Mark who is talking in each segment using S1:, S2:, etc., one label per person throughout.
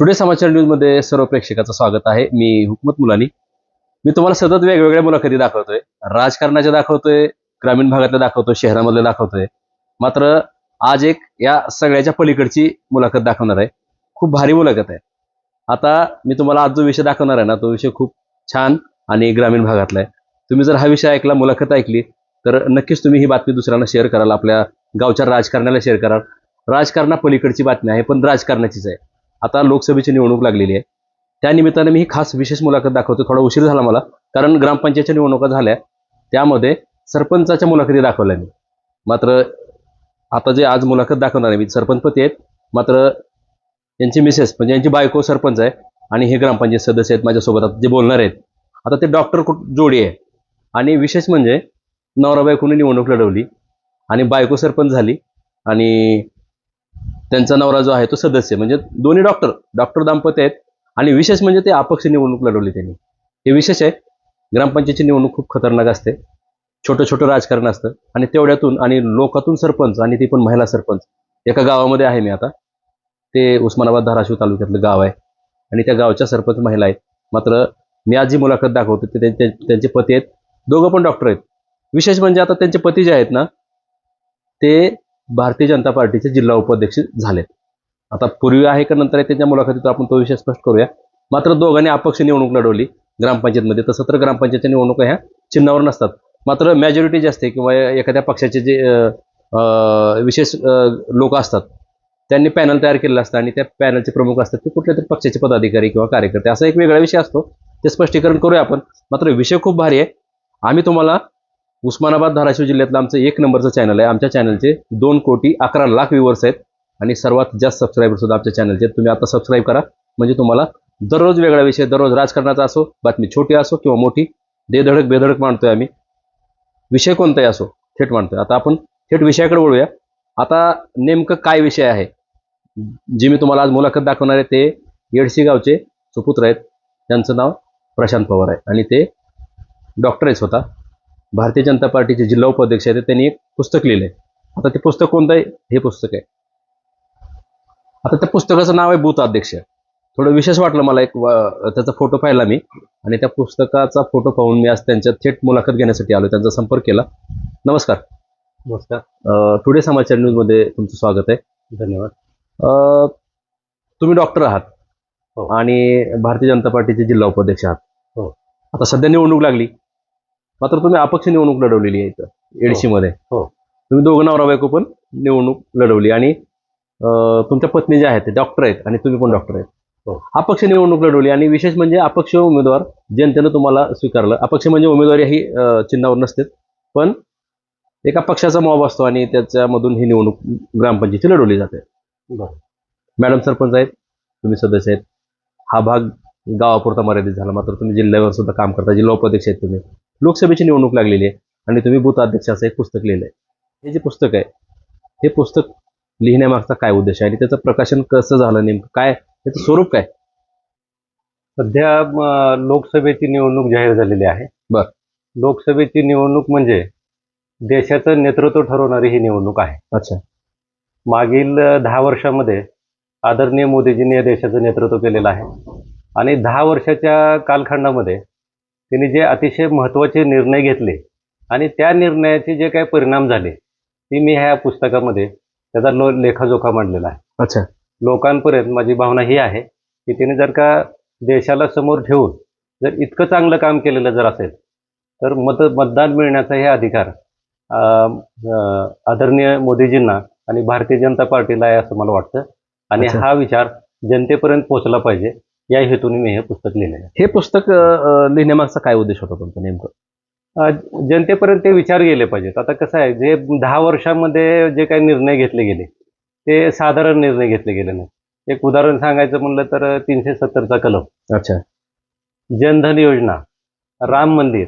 S1: Today समाचार न्यूजमध्ये सर्व प्रेक्षकाचं स्वागत आहे. मी हुकमत मुलानी. मी तुम्हाला सतत वेगवेगळ्या मुलाखती दाखवतोय. राजकारणाच्या दाखवतोय ग्रामीण भागातल्या दाखवतोय शहरामधल्या दाखवतोय. मात्र आज एक या सगळ्याच्या पलीकडची मुलाखत दाखवणार आहे. खूप भारी मुलाखत आहे. आता मी तुम्हाला आज जो विषय दाखवणार आहे ना तो विषय खूप छान आणि ग्रामीण भागातला आहे. तुम्ही जर हा विषय ऐकला मुलाखत ऐकली तर नक्कीच तुम्ही ही बातमी दुसऱ्यांना शेअर कराल आपल्या गावच्या राजकारणाला शेअर कराल. राजकारणापलीकडची बातमी आहे पण राजकारणाचीच आहे. आता लोकसभेची निवडणूक लागलेली आहे. त्या निमित्ताने मी ही खास विशेष मुलाखत दाखवतो थोडा उशीर झाला मला कारण ग्रामपंचायतच्या निवडणुका झाल्या. त्यामध्ये सरपंचाच्या मुलाखती दाखवल्या मी. मात्र आता जे आज मुलाखत दाखवणार आहे मी सरपंचपती आहेत. मात्र यांची मिसेस म्हणजे यांची बायको सरपंच आहे आणि हे ग्रामपंचायत सदस्य आहेत माझ्यासोबत आता जे बोलणार आहेत. आता ते डॉक्टर जोडी आहे. आणि विशेष म्हणजे नवरा बायकोने निवडणूक लढवली आणि बायको सरपंच झाली आणि त्यांचा नवरा जो आहे तो सदस्य म्हणजे दोन्ही डॉक्टर डॉक्टर दाम्पत्य आहेत आणि विशेष म्हणजे ते अपक्ष निवडणूक लढवली त्यांनी. हे विशेष आहे ग्रामपंचायतची निवडणूक खूप खतरनाक असते. छोटं छोटं राजकारण असतं आणि तेवढ्यातून आणि लोकातून सरपंच आणि ती पण महिला सरपंच. एका गावामध्ये आहे मी आता. ते उस्मानाबाद धाराशिव तालुक्यातलं गाव आहे आणि त्या गावच्या सरपंच महिला आहेत. मात्र मी आज जी मुलाखत दाखवतो ते त्यांचे त्यांचे पती आहेत. दोघं पण डॉक्टर आहेत. विशेष म्हणजे आता त्यांचे पती जे आहेत ना ते भारतीय जनता पार्टीचे जिल्हा उपाध्यक्ष झालेत. आता पूर्वी आहे का नंतर आहे त्यांच्या मुलाखतीत आपण तो विषय स्पष्ट करूया. मात्र दोघांनी अपक्ष निवडणूक लढवली ग्रामपंचायतमध्ये. तसं तर ग्रामपंचायतच्या निवडणुका ह्या चिन्हावर नसतात. मात्र मेजॉरिटी जे असते किंवा एखाद्या पक्षाचे जे विशेष लोक असतात त्यांनी पॅनल तयार केलेलं असतं आणि त्या पॅनलचे प्रमुख असतात ते कुठल्या तरी पक्षाचे पदाधिकारी किंवा कार्यकर्ते. असा एक वेगळा विषय असतो. ते स्पष्टीकरण करूया आपण. मात्र विषय खूप भारी आहे. आम्ही तुम्हाला उस्मानाबाद धाराशिव जिल्ह्यातलं आमचं एक नंबरचं चॅनल आहे. आमच्या चॅनलचे दोन कोटी अकरा लाख व्ह्युअर्स आहेत आणि सर्वात जास्त सबस्क्रायबर सुद्धा आमच्या चॅनलचे तुम्ही आता सबस्क्राईब करा. म्हणजे तुम्हाला दररोज वेगळा विषय दररोज राजकारणाचा असो बातमी छोटी असो किंवा मोठी देधडक बेधडक मांडतोय आम्ही. विषय कोणताही असो थेट मांडतोय. आता आपण थेट विषयाकडे वळूया. आता नेमकं काय विषय आहे? जे मी तुम्हाला आज मुलाखत दाखवणार आहे ते येडशी गावचे सुपुत्र आहेत. त्यांचं नाव प्रशांत पवार आहे. आणि ते डॉक्टर आहेत स्वतः. भारतीय जनता पार्टीचे जिल्हा उपाध्यक्ष आहेत त्यांनी एक पुस्तक लिहिलंय. आता ते पुस्तक कोणतं आहे? हे पुस्तक आहे. आता त्या पुस्तकाचं नाव आहे बूथ अध्यक्ष. थोडं विशेष वाटलं मला एक त्याचा फोटो पाहिला मी. आणि त्या पुस्तकाचा फोटो पाहून मी आज त्यांच्या थेट मुलाखत घेण्यासाठी आलो त्यांचा संपर्क केला. नमस्कार.
S2: नमस्कार.
S1: टुडे समाचार न्यूजमध्ये तुमचं स्वागत आहे.
S2: धन्यवाद.
S1: अं, तुम्ही डॉक्टर आहात.
S2: हो.
S1: आणि भारतीय जनता पार्टीचे जिल्हा उपाध्यक्ष आहात.
S2: हो.
S1: आता सध्या निवडणूक लागली. मात्र तुम्ही अपक्ष निवडणूक लढवलेली आहे इथं एडशीमध्ये
S2: हो.
S1: तुम्ही दोघं नवरा बायको पण निवडणूक लढवली आणि तुमच्या पत्नी जे आहेत ते डॉक्टर आहेत आणि तुम्ही पण डॉक्टर आहेत.
S2: हो.
S1: अपक्ष निवडणूक लढवली आणि विशेष म्हणजे अपक्ष उमेदवार जनतेनं तुम्हाला स्वीकारलं. अपक्ष म्हणजे उमेदवारी ही चिन्हावर नसते पण एका पक्षाचा मॉब असतो आणि त्याच्यामधून ही निवडणूक ग्रामपंचायती लढवली जाते. मॅडम सरपंच आहेत तुम्ही सदस्य आहेत. हा भाग गावापुरता मर्यादित झाला मात्र तुम्ही जिल्ह्यावर सुद्धा काम करता जिल्हा उपाध्यक्ष आहेत तुम्ही. लोकसभेची निवडणूक लागलेली आहे. आणि तुम्ही बूथ अध्यक्ष असं एक पुस्तक लिहिलं आहे हे जे पुस्तक आहे हे पुस्तक लिहिण्यामागचा काय उद्देश आहे? आणि त्याचं प्रकाशन कसं झालं नेमकं? काय त्याचं स्वरूप काय?
S2: सध्या लोकसभेची निवडणूक जाहीर झालेली आहे.
S1: बर.
S2: लोकसभेची निवडणूक म्हणजे देशाचं नेतृत्व ठरवणारी ही निवडणूक आहे.
S1: अच्छा.
S2: मागील दहा वर्षामध्ये आदरणीय मोदीजींनी या देशाचं नेतृत्व केलेलं आहे. आणि दहा वर्षाच्या कालखंडामध्ये त्यांनी जे अतिशय महत्त्वाचे निर्णय घेतले आणि त्या निर्णयाचे जे काही परिणाम झाले ते मी ह्या पुस्तकामध्ये त्याचा लो लेखाजोखा मांडलेला आहे.
S1: अच्छा.
S2: लोकांपर्यंत माझी भावना ही आहे की तिने जर का देशाला समोर ठेवून जर इतकं चांगलं काम केलेलं जर असेल तर मत मतदान मिळण्याचा हे अधिकार आदरणीय मोदीजींना आणि भारतीय जनता पार्टीला आहे असं मला वाटतं. आणि. हा विचार जनतेपर्यंत पोहोचला पाहिजे. या हेतूने मी हे पुस्तक लिहिलेलं आहे.
S1: हे पुस्तक लिहिण्यामागचा काय उद्देश होता तुमचा नेमकं?
S2: जनतेपर्यंत ते विचार गेले पाहिजेत. आता कसं आहे जे दहा वर्षामध्ये जे काही निर्णय घेतले गेले ते साधारण निर्णय घेतले गेले नाही एक उदाहरण सांगायचं म्हणलं तर तीनशे सत्तरचा कलम.
S1: अच्छा.
S2: जनधन योजना राम मंदिर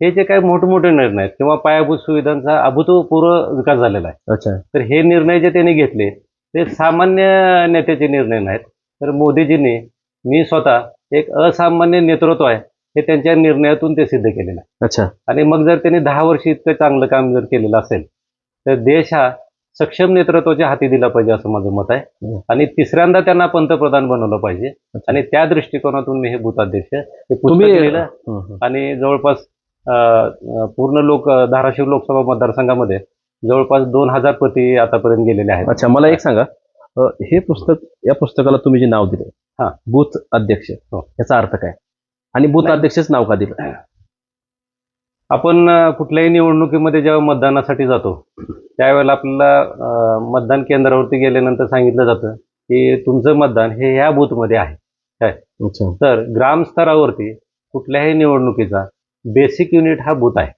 S2: हे जे काही मोठमोठे निर्णय आहेत किंवा पायाभूत सुविधांचा अभूतपूर्व विकास झालेला आहे.
S1: अच्छा.
S2: तर हे निर्णय जे त्यांनी घेतले ते सामान्य नेत्याचे निर्णय नाहीत. तर मोदीजींनी मी स्वतः एक असामान्य नेतृत्व आहे हे त्यांच्या निर्णयातून ते सिद्ध केलेलं आहे.
S1: अच्छा.
S2: आणि मग जर त्यांनी दहा वर्ष इतकं चांगलं काम जर केलेलं असेल तर देश हा सक्षम नेतृत्वाच्या हाती दिला पाहिजे असं माझं मत आहे. आणि तिसऱ्यांदा त्यांना पंतप्रधान बनवलं पाहिजे. आणि त्या दृष्टिकोनातून मी हे बूथाध्यक्ष हे पुस्तक
S1: तुम्ही
S2: लिहिलं. आणि जवळपास पूर्ण लोक धाराशिव लोकसभा मतदारसंघामध्ये जवळपास दोन हजार पती आतापर्यंत गेलेले आहेत.
S1: अच्छा मला एक सांगा. हे पुस्तक या पुस्तकाला तुम्ही जे नाव दिले
S2: हा.
S1: बूथ अध्यक्ष
S2: हो.
S1: याचा अर्थ काय आणि बूथ. अध्यक्षच नाव का दिलं
S2: आपण कुठल्याही निवडणुकीमध्ये जेव्हा मतदानासाठी जातो त्यावेळेला आपल्याला मतदान केंद्रावरती गेल्यानंतर सांगितलं जातं की तुमचं मतदान हे ह्या बूथमध्ये आहे
S1: अच्छा
S2: तर ग्रामस्तरावरती कुठल्याही निवडणुकीचा बेसिक युनिट हा बूथ आहे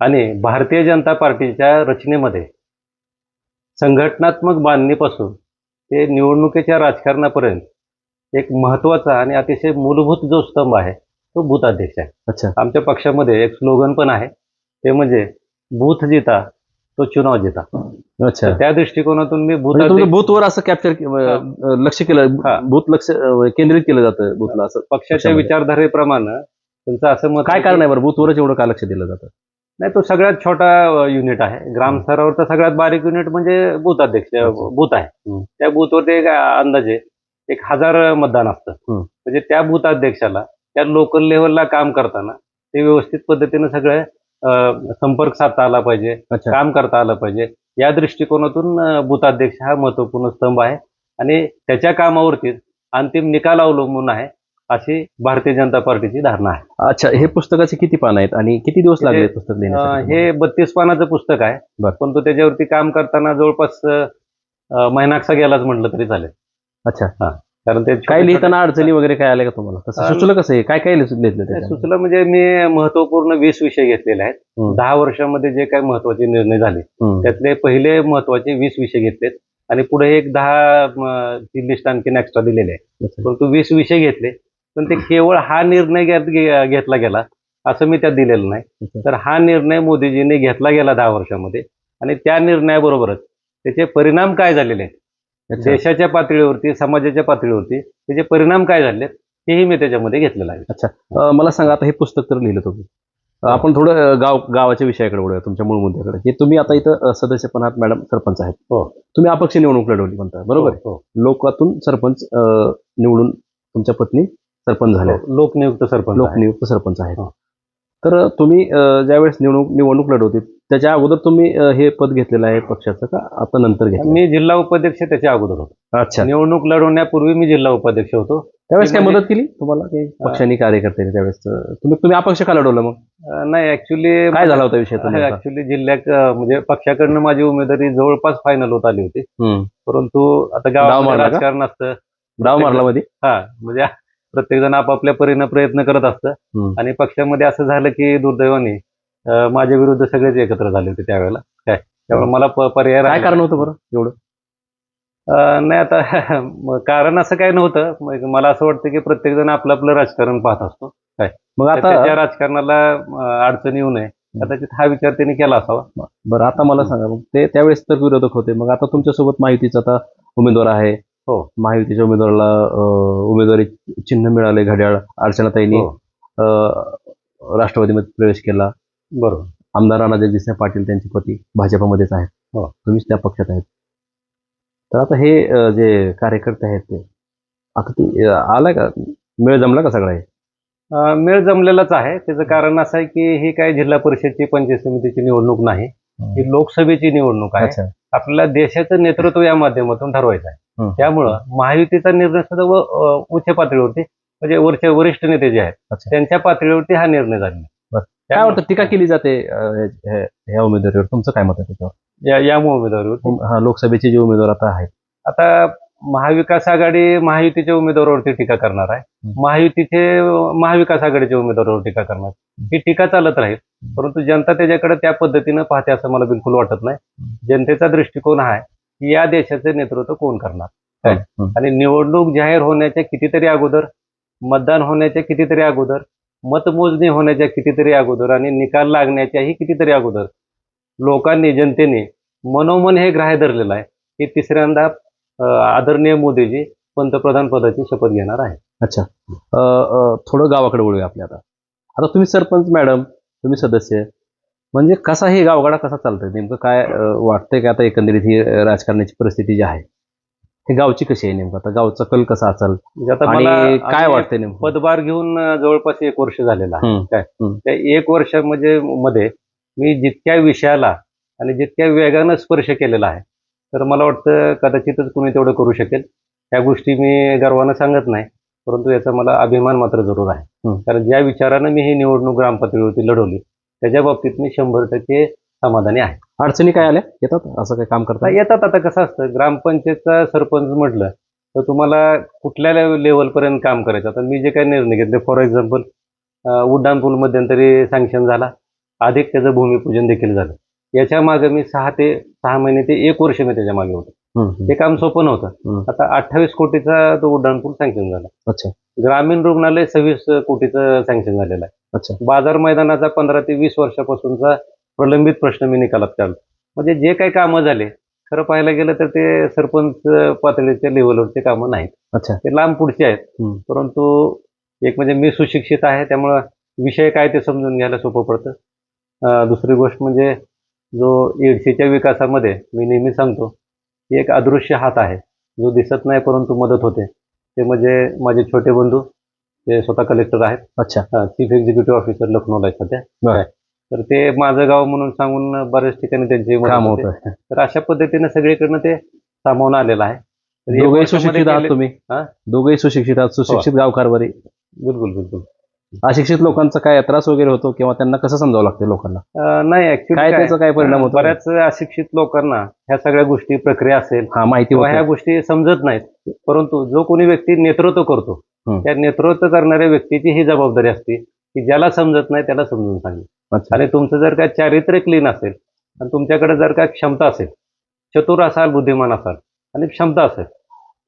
S2: आणि भारतीय जनता पार्टीच्या रचनेमध्ये संघटनात्मक बांधणीपासून ते निवडणुकीच्या राजकारणापर्यंत एक महत्त्वाचा आणि अतिशय मूलभूत जो स्तंभ आहे तो बूथ अध्यक्ष आहे.
S1: अच्छा.
S2: आमच्या पक्षामध्ये एक स्लोगन पण आहे. ते म्हणजे बूथ जिता तो चुनाव जिता.
S1: अच्छा.
S2: त्या दृष्टिकोनातून मी बूथ
S1: म्हणजे बूथवर असं कॅप्चर लक्ष केलं. बूथ लक्ष केंद्रित केलं जातं बूथला असं
S2: पक्षाच्या. विचारधारेप्रमाणे त्यांचं असं मत
S1: काय कारण आहे बरं? बूथवरच एवढं का लक्ष दिलं जातं?
S2: नाही तो सगळ्यात छोटा युनिट आहे. ग्राम स्तरावरचा सगळ्यात बारीक युनिट म्हणजे बूथ अध्यक्ष. बूथ आहे. त्या बूथवरती एक अंदाजे एक हजार मतदान असतं. म्हणजे त्या बूथ अध्यक्षाला त्या लोकल लेवलला काम करताना ते व्यवस्थित पद्धतीनं सगळं संपर्क साधता आला पाहिजे काम करता आलं पाहिजे. या दृष्टिकोनातून अध्यक्ष हा महत्त्वपूर्ण स्तंभ आहे. आणि त्याच्या कामावरती अंतिम निकाल अवलंबून आहे अशी भारतीय जनता पार्टीची धारणा आहे.
S1: अच्छा हे पुस्तकाचे किती पानं आहेत आणि किती दिवस लागले हे पुस्तक
S2: हे बत्तीस पानाचं पुस्तक आहे.
S1: बरं.
S2: पण तो त्याच्यावरती काम करताना जवळपास महिनाकसा गेलाच म्हटलं तरी चालेल.
S1: अच्छा
S2: कारण ते
S1: काय लिहिताना अडचणी वगैरे काय आल्या का तुम्हाला कसं सुचलं कसं हे काय काय लिहिलं त्याच्यामध्ये?
S2: सुचलं म्हणजे मी महत्त्वपूर्ण वीस विषय घेतलेले आहेत
S1: हम्म.
S2: दहा वर्षामध्ये जे काही महत्त्वाचे निर्णय झाले
S1: हम्म.
S2: त्यातले पहिले महत्त्वाचे वीस विषय घेतलेत आणि पुढे एक दहा म, ची लिस्ट आणखीन एक्स्ट्रा दिलेली आहे
S1: अच्छा.
S2: परंतु वीस विषय घेतले पण ते केवळ हा निर्णय घेत- घे- घेतला गेला असं मी त्यात दिलेलं नाही
S1: अच्छा.
S2: तर हा निर्णय मोदीजींनी घेतला गेला दहा वर्षामध्ये आणि त्या निर्णयाबरोबरच त्याचे परिणाम काय झालेले आहेत. देशाच्या पातळीवरती समाजाच्या पातळीवरती त्याचे परिणाम काय झाले हेही मी त्याच्यामध्ये घेतलेलं आहे
S1: अं, मला सांगा आता हे पुस्तक तर लिहिलं तुम्ही आपण थोडं गाव गावाच्या विषयाकडे वळूया तुमच्या मूळ मुद्द्याकडे हे तुम्ही आता इथं अं, सदस्य पण आहात मॅडम सरपंच आहेत
S2: हो.
S1: तुम्ही अपक्ष निवडणूक लढवली म्हणता बरोबर आहे?
S2: हो, हो.
S1: लोकातून सरपंच निवडून तुमच्या पत्नी सरपंच झाल्या
S2: लोकनियुक्त सरपंच आहे.
S1: लोकनियुक्त सरपंच आहेत
S2: हो.
S1: तर तुम्ही ज्यावेळेस निवडणूक निवडणूक लढवते त्याच्या अगोदर तुम्ही अं, हे पद घेतलेलं आहे पक्षाचं का? आता नंतर घेतलं
S2: मी जिल्हा उपाध्यक्ष त्याच्या अगोदर होतो.
S1: अच्छा.
S2: निवडणूक लढवण्यापूर्वी मी जिल्हा उपाध्यक्ष होतो.
S1: त्यावेळेस काय मदत केली? तुम्हाला काही पक्षांनी कार्यकर्त्यांनी त्यावेळेस अं, तुम्ही तुम्ही अपक्ष का लढवलं मग?
S2: अं, नाही ऍक्च्युली
S1: काय झाला होता विषय तो नेमका?
S2: ऍक्च्युली जिल्ह्यात अं, म्हणजे पक्षाकडनं माझी उमेदवारी जवळपास फायनल होत आली होती.
S1: हम्म.
S2: परंतु आता
S1: मारला का?
S2: राजकारण असतं.
S1: डाव मारला मध्ये?
S2: हा म्हणजे प्रत्येक जण आपापल्या परीनं प्रयत्न करत असतं.
S1: हम्म.
S2: आणि पक्षामध्ये असं झालं की दुर्दैवाने माझ्या विरुद्ध सगळेच एकत्र झाले होते त्यावेळेला. काय? त्यामुळे मला प- पर्याय
S1: काय
S2: राहिला
S1: कारण होतं बरं? एवढं.
S2: अं, नाही आता मग कारण असं काही नव्हतं. मग मला असं वाटतं की प्रत्येक जण आपलं आपलं राजकारण पाहत असतो.
S1: मग
S2: तर
S1: आता
S2: त्याच्या राजकारणाला अं, अडचण येऊ नये. कदाचित हा विचार त्यांनी केला असावा.
S1: बरं आता मला सांगा मग ते त्यावेळेस तर विरोधक होते. मग आता तुमच्यासोबत माहितीचा आता उमेदवार आहे.
S2: हो.
S1: महायुतीच्या उमेदवाराला अं, उमेदवारी चिन्ह मिळाले घड्याळ अर्चनाताईंनी.
S2: हो,
S1: अं, राष्ट्रवादीमध्ये प्रवेश केला.
S2: बरोबर
S1: आमदार राणा जगदीश पाटील त्यांचे पती भाजपमध्येच आहेत
S2: हो.
S1: तुम्हीच त्या पक्षात आहेत तर आता हे जे कार्यकर्ते आहेत ते आता ती अं, आलाय का मेळ जमला का सगळा हे
S2: मेळ जमलेलाच आहे त्याचं कारण असं आहे की ही काय जिल्हा परिषदची पंचायत समितीची निवडणूक नाही ही लोकसभेची निवडणूक आहे आपल्याला देशाचं नेतृत्व या माध्यमातून ठरवायचं आहे. त्यामुळं महायुतीचा निर्णय सुद्धा उच्च पातळीवरती म्हणजे वरच्या वरिष्ठ नेते जे आहेत. त्यांच्या पातळीवरती हा निर्णय. आहे.
S1: काय वाटतं? टीका केली जाते हे- हे- ह्या उमेदवारीवर. तुमचं काय मत आहे त्याच्यावर?
S2: या या उमेदवारीवर.
S1: हा लोकसभेचे जे उमेदवार आता आहेत.
S2: आता महाविकास आघाडी महायुतीच्या उमेदवारावरती टीका करणार आहे. महायुतीचे महाविकास आघाडीच्या उमेदवारावर टीका करणार. ही टीका चालत राहील. परंतु जनता त्याच्याकडे त्या पद्धतीनं पाहते असं मला बिलकुल वाटत नाही. जनतेचा दृष्टिकोन हा आहे की या देशाचे नेतृत्व कोण करणार. आणि निवडणूक जाहीर होण्याच्या कितीतरी अगोदर मतदान होण्याच्या कितीतरी अगोदर मतमोजणी होण्याच्या कितीतरी अगोदर आणि निकाल लागण्याच्याही कितीतरी अगोदर लोकांनी जनतेने मनोमन हे ग्राह्य धरलेलं आहे की तिसऱ्यांदा आदरणीय मोदीजी पंतप्रधान पदाची शपथ घेणार आहे
S1: अच्छा. अ, अ, थोडं गावाकडे वळूया आपल्या आता. आता तुम्ही सरपंच मॅडम तुम्ही सदस्य म्हणजे कसा हे गावगाडा कसा चालतोय? नेमकं काय वाटतंय का आता एकंदरीत ही राजकारणाची परिस्थिती जी आहे? हे गावची कशी आहे नेमकं? आता गावचा कल कसा असेल?
S2: म्हणजे आता
S1: आणि
S2: मला
S1: काय
S2: आम्ही
S1: वाटतंय नेमकं?
S2: पदभार घेऊन अं, जवळपास एक वर्ष झालेलं आहे.
S1: हम्म,
S2: काय?
S1: हम्म.
S2: त्या एक वर्षामध्ये मध्ये मी जितक्या विषयाला आणि जितक्या वेगानं स्पर्श केलेला आहे तर मला वाटतं कदाचितच कुणी तेवढं करू शकेल. त्या गोष्टी मी गर्वानं सांगत नाही परंतु याचा मला अभिमान मात्र जरूर आहे.
S1: हम्म.
S2: कारण ज्या विचारानं मी ही निवडणूक ग्रामपातळीवरती लढवली त्याच्या बाबतीत मी शंभर टक्के समाधानी आहे.
S1: अडचणी काय आल्या? येतात? असं काही काम करता
S2: येतात आता कसं असतं ग्रामपंचायतचा सरपंच म्हटलं तर तुम्हाला कुठल्या लेवलपर्यंत काम करायचं? आता मी जे काही निर्णय घेतले फॉर एक्झाम्पल उड्डाण पूल मध्यंतरी सँक्शन झाला अधिक त्याचं भूमिपूजन देखील झालं. याच्या मागे मी सहा ते सहा महिने ते एक वर्ष मी त्याच्यामागे होतो. ते काम सोपं नव्हतं. आता अठ्ठावीस कोटीचा तो उड्डाण पूल सँक्शन झाला.
S1: अच्छा.
S2: ग्रामीण रुग्णालय सव्वीस कोटीचं सँक्शन झालेलं आहे.
S1: अच्छा.
S2: बाजार मैदानाचा पंधरा ते वीस वर्षापासूनचा प्रलंबित प्रश्न मी निकालात काढलो. म्हणजे जे काही कामं झाले खरं पाहायला गेलं तर ते सरपंच पातळीच्या लेवलवरचे कामं नाहीत.
S1: अच्छा.
S2: ते लांब पुढचे आहेत. परंतु एक म्हणजे मी सुशिक्षित आहे त्यामुळं विषय काय ते समजून घ्यायला सोपं पडतं. दुसरी गोष्ट म्हणजे जो एडसीच्या विकासामध्ये मी नेहमी सांगतो की एक अदृश्य हात आहे. जो दिसत नाही परंतु मदत होते. ते म्हणजे माझे छोटे बंधू ते स्वतः कलेक्टर आहेत.
S1: अच्छा.
S2: चीफ एक्झिक्युटिव्ह ऑफिसर लखनौला आहेत सध्या. तर ते माझं गाव म्हणून सांगून बऱ्याच ठिकाणी त्यांची मदत
S1: काम
S2: होते.
S1: होत
S2: तर अशा पद्धतीने सगळीकडनं ते सामावून आलेलं आहे. तर एक
S1: दोघंही
S2: वर्षामध्ये
S1: सुशिक्षित आहात तुम्ही?
S2: हा?
S1: दोघंही सुशिक्षित आहात सुशिक्षित गावकारभारी?
S2: बिलकुल बिलकुल.
S1: अशिक्षित लोकांचा काय त्रास वगैरे होतो किंवा त्यांना कसं समजावं लागतं लोकांना?
S2: अं, नाही ऍक्च्युली
S1: काय त्याचा काय परिणाम होतो?
S2: बऱ्याच अशिक्षित लोकांना ह्या सगळ्या गोष्टी प्रक्रिया असेल
S1: हा माहिती
S2: किंवा ह्या
S1: होते.
S2: गोष्टी समजत नाहीत. परंतु जो कोणी व्यक्ती नेतृत्व करतो. त्या नेतृत्व करणाऱ्या व्यक्तीची ही जबाबदारी असते. की ज्याला समजत नाही त्याला समजून
S1: अच्छा.
S2: आणि तुमचं जर का चारित्र्य क्लीन असेल आणि तुमच्याकडे जर का क्षमता असेल चतुर असाल बुद्धिमान असाल आणि क्षमता असेल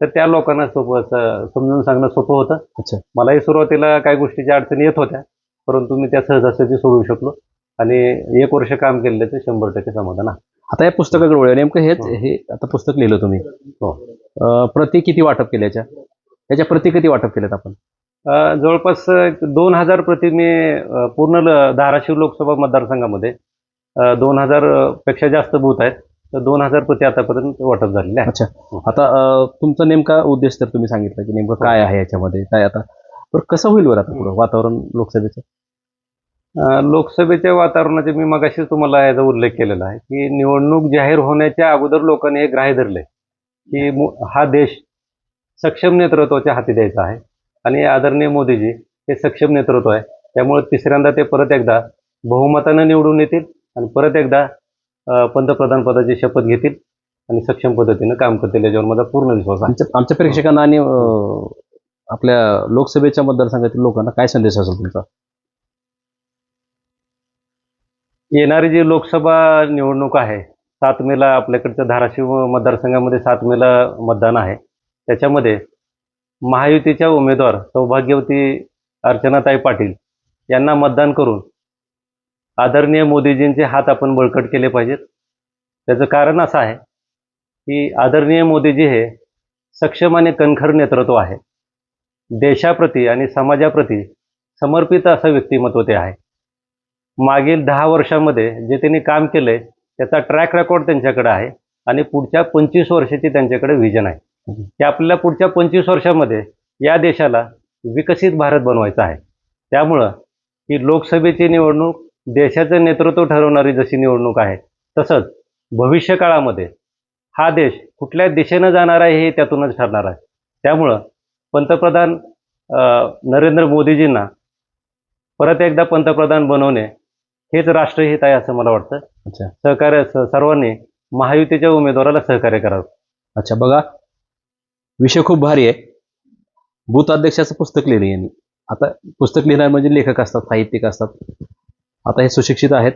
S2: तर त्या लोकांना सोपं समजून सांगणं सोपं होतं.
S1: अच्छा.
S2: मलाही सुरुवातीला काही गोष्टीच्या अडचणी येत होत्या परंतु मी त्या सहजासहजी सोडवू शकलो आणि एक वर्ष काम केलेलं ते शंभर टक्के समाधान आहे.
S1: आता या पुस्तकाकडे वळूया. नेमकं हेच
S2: हो.
S1: हे आता पुस्तक लिहिलं तुम्ही.
S2: हो.
S1: प्रती किती वाटप केल्या याच्या प्रती किती वाटप केल्यात आपण?
S2: जवळपास दोन हजार प्रति मी अ, पूर्ण धाराशिव लोकसभा मतदारसंघामध्ये दोन हजारपेक्षा जास्त बूथ आहेत. तर दोन हजार प्रति आतापर्यंत वाटप झालेले आहे
S1: अच्छा. आता तुमचा नेमका उद्देश तर तुम्ही सांगितलं की नेमकं काय आहे याच्यामध्ये काय आता बरं कसं होईल बरं आता पुढं वातावरण लोकसभेचं?
S2: लोकसभेच्या वातावरणाचे मी मगाशीच तुम्हाला याचा उल्लेख केलेला आहे की निवडणूक जाहीर होण्याच्या अगोदर लोकांनी एक ग्राह्य धरले की मु- हा देश सक्षम नेतृत्वाच्या हाती द्यायचा आहे. आणि आदरणीय मोदीजी हे सक्षम नेतृत्व आहे. त्यामुळे तिसऱ्यांदा ते परत एकदा बहुमतानं निवडून येतील आणि परत एकदा पंतप्रधान पदाची शपथ घेतील आणि सक्षम पद्धतीनं काम करतील. याच्यावर माझा पूर्ण विश्वास आहे.
S1: आमच्या प्रेक्षकांना आणि आपल्या लोकसभेच्या मतदारसंघातील लोकांना काय संदेश असेल तुमचा?
S2: येणारी जी लोकसभा निवडणूक आहे सात मेला आपल्याकडच्या धाराशिव मतदारसंघामध्ये सात मेला मतदान आहे. त्याच्यामध्ये महायुतीच्या उमेदवार सौभाग्यवती अर्चनाताई पाटील यांना मतदान करून आदरणीय मोदीजींचे हात आपण बळकट केले पाहिजेत. त्याचं कारण असं आहे की आदरणीय मोदीजी हे सक्षम आणि कणखर नेतृत्व आहे. देशाप्रती आणि समाजाप्रती समर्पित असं व्यक्तिमत्व ते आहे. मागील दहा वर्षामध्ये जे त्यांनी काम केलंय त्याचा ट्रॅक रेकॉर्ड त्यांच्याकडे आहे आणि पुढच्या पंचवीस वर्षाची त्यांच्याकडे व्हिजन आहे. ते आपल्याला पुढच्या पंचवीस वर्षामध्ये या देशाला विकसित भारत बनवायचा आहे. त्यामुळं ही लोकसभेची निवडणूक देशाचं नेतृत्व ठरवणारी जशी निवडणूक आहे तसंच भविष्य काळामध्ये हा देश कुठल्या दिशेनं जाणार आहे हे त्यातूनच ठरणार आहे. त्यामुळं पंतप्रधान नरेंद्र मोदीजींना परत एकदा पंतप्रधान बनवणे हेच राष्ट्रहित आहे असं मला वाटतं.
S1: अच्छा.
S2: सहकार्य सर्वांनी महायुतीच्या उमेदवाराला सहकार्य करावं.
S1: अच्छा बघा विषय खूप भारी आहे. भूताध्यक्षाचं अध्यक्षाचं पुस्तक लिहिलं यांनी. आता पुस्तक लिहिणार म्हणजे लेखक असतात साहित्यिक असतात. आता हे सुशिक्षित आहेत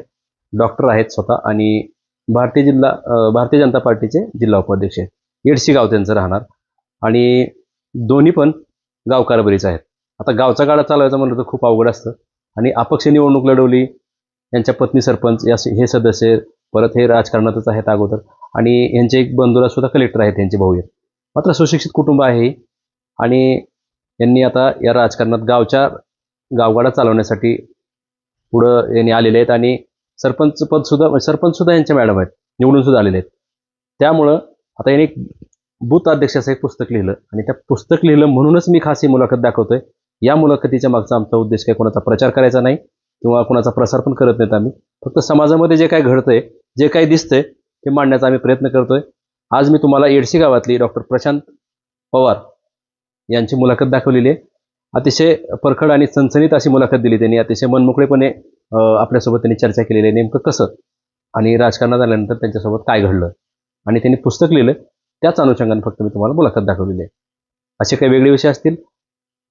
S1: डॉक्टर आहेत स्वतः आणि भारतीय जिल्हा भारतीय जनता पार्टीचे जिल्हा उपाध्यक्ष आहेत. येडशी गाव त्यांचं राहणार. आणि दोन्ही पण गावकारबरीच आहेत. आता गावचा गाडा चालवायचा म्हणलं तर खूप अवघड असतं. आणि अपक्ष निवडणूक लढवली यांच्या पत्नी सरपंच या हे सदस्य परत हे राजकारणातच आहेत अगोदर. आणि यांचे एक बंधुरा सुद्धा कलेक्टर आहेत त्यांचे भाऊ आहेत. मात्र सुशिक्षित कुटुंब आहे. आणि यांनी आता या राजकारणात गावच्या गावगाडा चालवण्यासाठी पुढं यांनी आलेले आहेत आणि सरपंच पद सुद्धा सरपंच सुद्धा यांच्या मॅडम आहेत. निवडून सुद्धा आलेले आहेत. त्यामुळं आता यांनी एक अध्यक्ष असं एक पुस्तक लिहिलं आणि त्या पुस्तक लिहिलं म्हणूनच मी खास ही मुलाखत दाखवतोय. या मुलाखतीच्या मागचा आमचा उद्देश काय? कोणाचा प्रचार करायचा नाही किंवा कोणाचा प्रसार पण करत नाहीत आम्ही. फक्त समाजामध्ये जे काय घडतंय जे काही दिसतंय ते मांडण्याचा आम्ही प्रयत्न करतोय. आज मी तुम्हाला येडशी गावातली डॉक्टर प्रशांत पवार यांची मुलाखत दाखवलेली आहे. अतिशय परखड आणि चणचणीत अशी मुलाखत दिली त्यांनी. अतिशय मनमोकळेपणे आपल्यासोबत त्यांनी चर्चा केलेली आहे. नेमकं कसं आणि राजकारणात आल्यानंतर त्यांच्यासोबत काय घडलं आणि त्यांनी पुस्तक लिहिलं त्याच अनुषंगाने फक्त मी तुम्हाला मुलाखत दाखवलेली आहे. असे काही वेगळे विषय असतील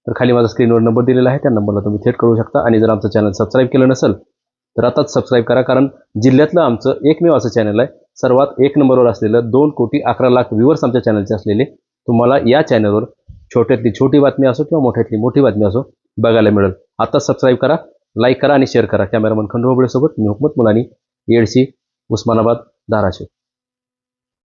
S1: तर खाली माझा स्क्रीनवर नंबर दिलेला आहे. त्या नंबरला तुम्ही थेट करू शकता आणि जर आमचं चॅनल सबस्क्राईब केलं नसेल तर आताच सबस्क्राईब करा. कारण जिल्ह्यातलं आमचं एकमेव असं चॅनल आहे. सर्वात एक नंबरवर असलेलं दोन कोटी अकरा लाख व्ह्युअर्स आमच्या चॅनलचे असलेले तुम्हाला या चॅनलवर छोट्यातली छोटी बातमी असो किंवा मोठ्यातली मोठी बातमी असो बघायला मिळेल. आता सबस्क्राईब करा लाईक करा आणि शेअर करा. कॅमेरामन खंडोबळेसोबत मी हुकमत मुलानी येडशी उस्मानाबाद धाराशिव.